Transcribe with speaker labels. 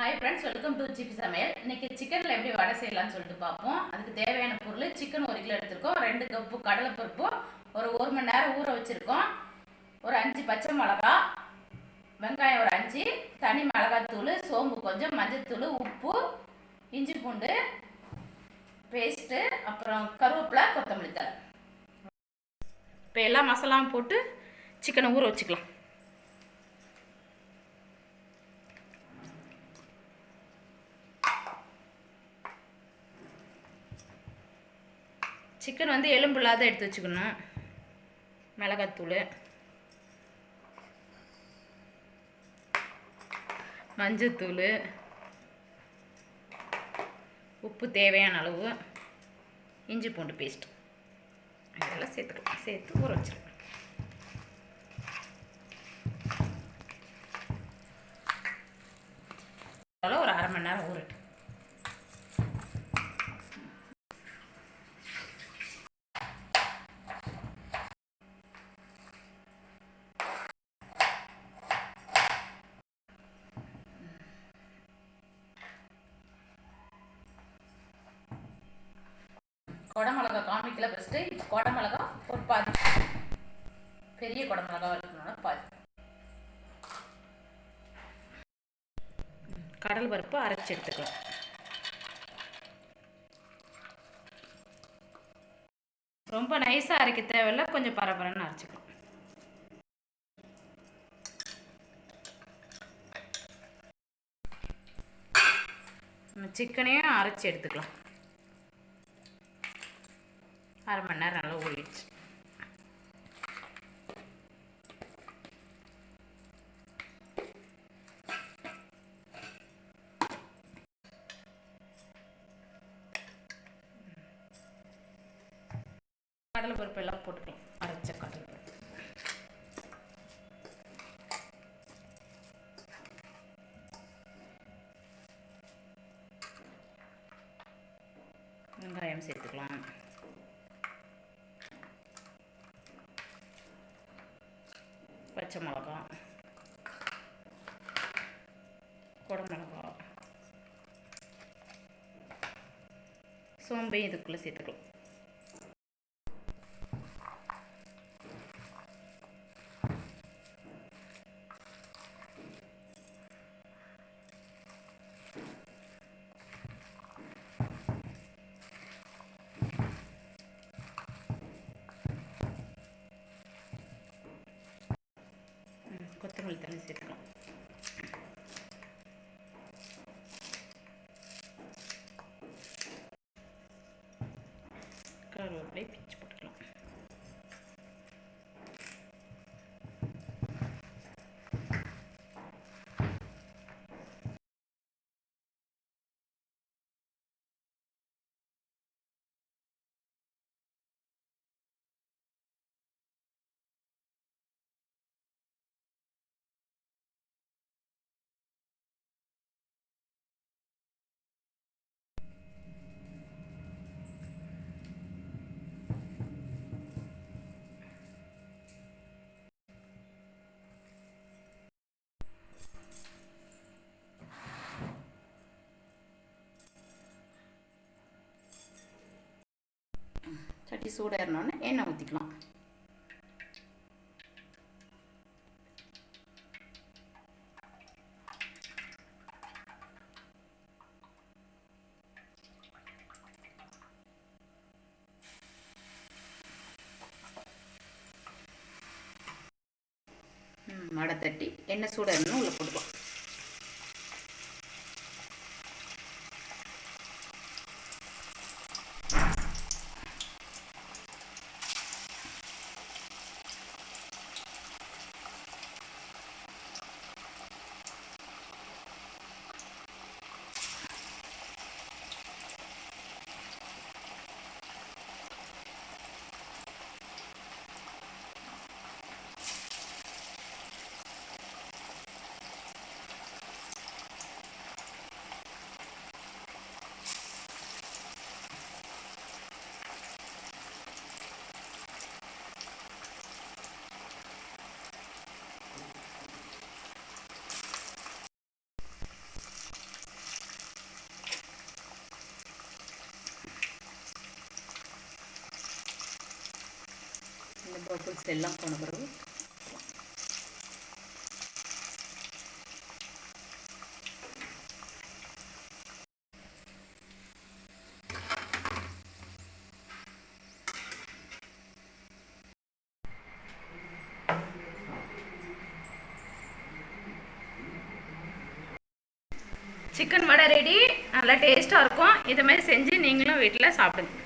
Speaker 1: Hi friends welcome to Sippi Samayal இன்னைக்கு சிக்கனில் எப்படி வடை செய்யலாம்னு சொல்லிட்டு பார்ப்போம். அதுக்கு தேவையான பொருள் சிக்கன் ஒரு கிலோ எடுத்திருக்கோம். ரெண்டு கப்பு கடலைப்பருப்பு ஒரு ஒரு மணி நேரம் ஊற வச்சுருக்கோம். ஒரு அஞ்சு பச்சை மிளகா வெங்காயம் ஒரு அஞ்சு தனி மிளகாத்தூள் சோம்பு கொஞ்சம் மஞ்சத்தூள் உப்பு இஞ்சி பூண்டு பேஸ்ட்டு அப்புறம் கருவேப்பிலை கொத்தமல்லி தழை. இப்போ எல்லா மசாலாவும் போட்டு சிக்கனை ஊற வச்சுக்கலாம். சிக்கன் வந்து எலும்பு இல்லாத எடுத்து வச்சுக்கணும். மிளகாத்தூள். மஞ்சத்தூள். உப்பு தேவையான அளவு. இஞ்சி பூண்டு பேஸ்ட் இதெல்லாம் சேர்த்துக்கலாம். சேர்த்து ஊற வச்சிருக்கேன் ஒரு அரை மணி நேரம் ஊறட்டும். குடமிளகா காமிக்கல ஃபஸ்ட்டு இப்போ குடமிளகா ஒரு பாதி. பெரிய குடமிளகா இருக்கணும்னா பாதி. கடல் பருப்பு அரைச்சி எடுத்துக்கலாம். ரொம்ப நைஸாக அரைக்க தேவையில்ல கொஞ்சம் பரபரன்னு அரைச்சிக்கலாம். சிக்கனையும் அரைச்சி எடுத்துக்கலாம். அரை மணி நேரம் நல்லா ஓடிடுச்சு கடலை பருப்பு எல்லாம் போட்டுக்கலாம். அரைச்ச கடலை பருப்பு. வெங்காயம் சேர்த்துக்கலாம். பச்சை மிளகா குடமிளகா சோம்பையும் இதுக்குள்ளே சேர்த்துக்கலாம். கருவேப்பிலை சட்டி சூடாயிருந்தோடனே எண்ணெய் ஊற்றிக்கலாம் மடை தட்டி. எண்ணெய் சூடாயிருந்தோம் உள்ளே போட்டுக்கலாம் இந்த பபுள்ஸ் எல்லாம் போன பிறகு சிக்கன் வடை ரெடி நல்லா டேஸ்ட்டாக இருக்கும் இதை மாதிரி செஞ்சு நீங்களும் வீட்டில் சாப்பிடுங்க